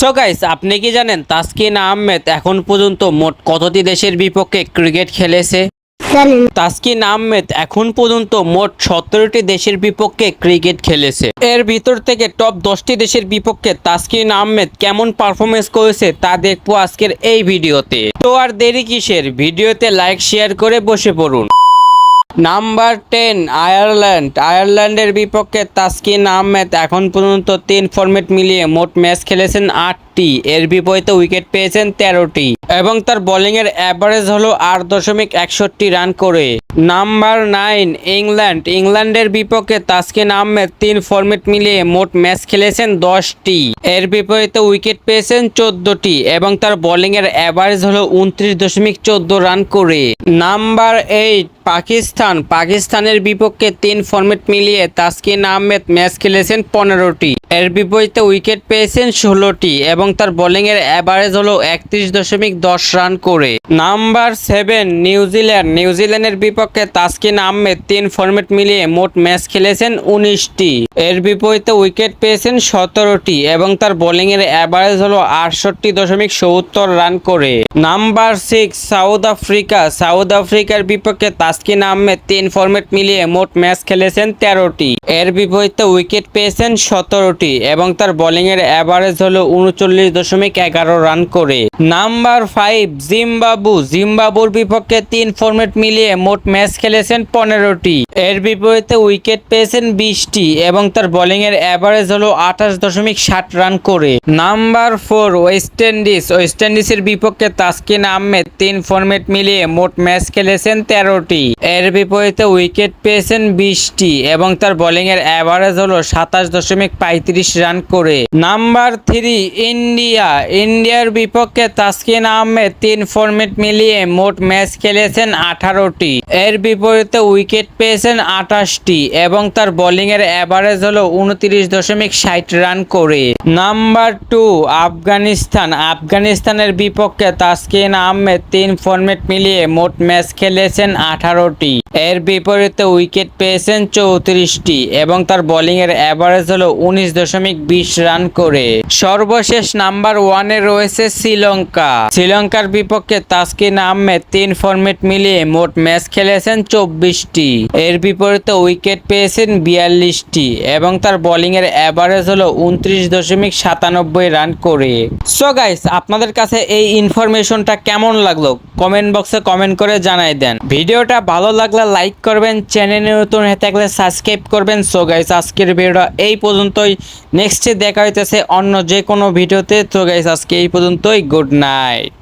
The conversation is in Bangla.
সো গাইস আপনি কি জানেন তাসকিন আহমেদ এখন পর্যন্ত মোট কতটি দেশের বিপক্ষে ক্রিকেট খেলেছে? তাসকিন আহমেদ এখন পর্যন্ত মোট সতেরোটি দেশের বিপক্ষে ক্রিকেট খেলেছে। এর ভিতর থেকে টপ দশটি দেশের বিপক্ষে তাসকিন আহমেদ কেমন পারফরমেন্স করেছে তা দেখব আজকের এই ভিডিওতে। তো আর দেরি কিসের? ভিডিওতে লাইক শেয়ার করে বসে পড়ুন। Number ten, Ireland. আয়ারল্যান্ডের বিপক্ষে তাসকিন আহমেদ এখন পর্যন্ত তিন ফরম্যাট মিলিয়ে মোট ম্যাচ খেলেছেন আটটি। এর বিপরীতে উইকেট পেয়েছেন তেরোটি। এবং তার বোলিংয়ের অ্যাভারেজ হলো আট দশমিক একষট্টি রান করে। Number nine, England. ইংল্যান্ডের বিপক্ষে তাসকিন আহমেদ তিন ফরম্যাট মিলিয়ে মোট ম্যাচ খেলেছেন দশটি। এর বিপরীতে উইকেট পেয়েছেন চোদ্দটি এবং তার বোলিংয়ের অ্যাভারেজ হলো উনত্রিশ দশমিক চোদ্দ রান করে। Number eight Pakistan. পাকিস্তানের বিপক্ষে তিন ফরম্যাট মিলিয়ে তাসকিন আহমেদ ম্যাচ খেলেছেন পনেরোটি। এর বিপরীতে উইকেট পেয়েছেন ষোলোটি এবং তার বোলিংয়ের অ্যাভারেজ হলো একত্রিশ দশমিক দশ রান করে। Number seven New Zealand. নিউজিল্যান্ডের বিপক্ষে তাসকিন আহমেদ তিন ফরম্যাট মিলিয়ে মোট ম্যাচ খেলেছেন উনিশটি। এর বিপরীতে উইকেট পেয়েছেন সতেরোটি এবং তার বোলিংয়ের অ্যাভারেজ হলো আটষট্টি দশমিক সত্তর রান করে। Number six South Africa. South আফ্রিকার বিপক্ষে তাসকিন আহমেদ তিন ফরম্যাট মিলিয়ে মোট ম্যাচ খেলেছেন তেরোটি এর বিপরীতে উইকেট পেয়েছেন সতেরোটি এবং তার বোলিংয়ের অ্যাভারেজ হলো উনচল্লিশ দশমিক এগারো রান করে। Number five Zimbabwe. জিম্বাবুর বিপক্ষে তিন ফরম্যাট মিলিয়ে মোট ম্যাচ খেলেছেন পনেরোটি। এর বিপরীতে উইকেট পেয়েছেন বিশটি এবং তার বোলিংয়ের অ্যাভারেজ হলো আঠাশ দশমিক ষাট রান করে। Number four West Indies West ইন্ডিজের বিপক্ষে তাসকিন আহমেদ তিন ফরম্যাট মিলিয়ে মোট ম্যাচ খেলেছেন তেরোটি। এর বিপরীতে উইকেট পেয়েছেন বিশটি এবং তার বোলিংয়ের অ্যাভারেজ হল সাতাশ দশমিক পঁয়ত্রিশ রান করে। নাম্বার থ্রি ইন্ডিয়া ইন্ডিয়ার বিপক্ষে তাসকিন আহমেদ তিন ফরম্যাট মিলিয়ে মোট ম্যাচ খেলেছেন আঠারোটি। এর বিপরীতে উইকেট পেয়েছেন আঠাশটি এবং তার বোলিংয়ের অ্যাভারেজ হলো উনত্রিশ দশমিক ষাট রান করে। Number two, Afghanistan. আফগানিস্তানের বিপক্ষে তাসকিন আহমেদ তিন ফরম্যাট মিলিয়ে মোট ম্যাচ খেলেছেন আঠারোটি। এর বিপরীতে উইকেট পেয়েছেন চৌত্রিশটি এবং তার বোলিংয়ের অ্যাভারেজ হলো উনিশ দশমিক বিশ রান করে। সর্বশেষ নাম্বার ওয়ানে রয়েছে শ্রীলঙ্কা। শ্রীলঙ্কার বিপক্ষে তাসকিন আহমেদ তিন ফরম্যাট মিলিয়ে মোট ম্যাচ খেলেছেন চব্বিশটি। এর বিপরীতে উইকেট পেয়েছেন বিয়াল্লিশটি এবং তার বোলিংয়ের অ্যাভারেজ হলো উনত্রিশ দশমিক সাতানব্বই রান করে। সো গাইস আপনাদের কাছে এই ইনফরমেশনটা কেমন লাগল? কমেন্ট বক্সে কমেন্ট করে জানাই দেন। ভিডিওটা ভালো লাগলে লাইক করবেন চ্যানেলে নতুন হয়ে থাকলে সাবস্ক্রাইব করবেন। সো গাইস আজকের ভিডিওটা এই পর্যন্তই। নেক্সটে দেখা হইতেছে অন্য যে কোনো ভিডিওতে। তো গাইস আজকে এই পর্যন্তই। Good night